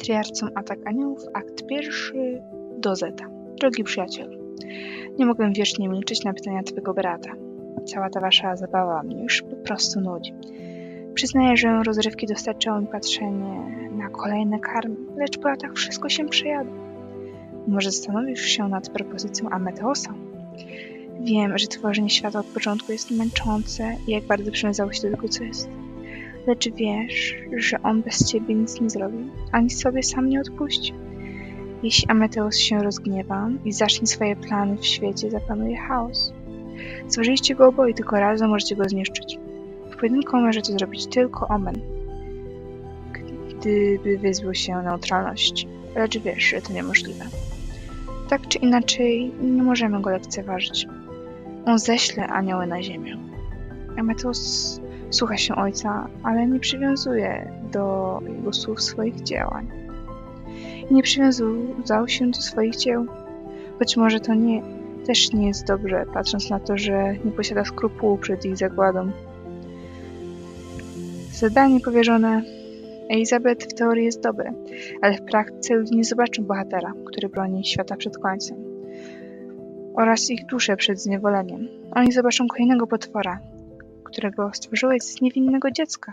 Triarcą Atak Aniołów, akt pierwszy do Zeta. Drogi przyjacielu, nie mogę wiecznie milczeć na pytania twego brata. Cała ta wasza zabawa mnie już po prostu nudzi. Przyznaję, że rozrywki dostarczało mi patrzenie na kolejne karmy, lecz po latach wszystko się przejadło. Może zastanowisz się nad propozycją Ameteosa? Wiem, że tworzenie świata od początku jest męczące i jak bardzo przywiązało się do tego, co jest. Lecz wiesz, że on bez ciebie nic nie zrobi, ani sobie sam nie odpuści. Jeśli Ameteus się rozgniewa i zacznie swoje plany w świecie, zapanuje chaos. Stworzyliście go oboje, tylko razem możecie go zniszczyć. W pojedynku może to zrobić tylko Omen, gdyby wyzbył się neutralności. Lecz wiesz, że to niemożliwe. Tak czy inaczej, nie możemy go lekceważyć. On ześle anioły na ziemię. Ameteus słucha się ojca, ale nie przywiązuje do jego słów swoich działań. I nie przywiązał się do swoich dzieł. Być może to nie, też nie jest dobrze, patrząc na to, że nie posiada skrupułu przed ich zagładą. Zadanie powierzone Elizabeth w teorii jest dobre, ale w praktyce ludzie nie zobaczą bohatera, który broni świata przed końcem oraz ich duszę przed zniewoleniem. Oni zobaczą kolejnego potwora, którego stworzyłeś z niewinnego dziecka.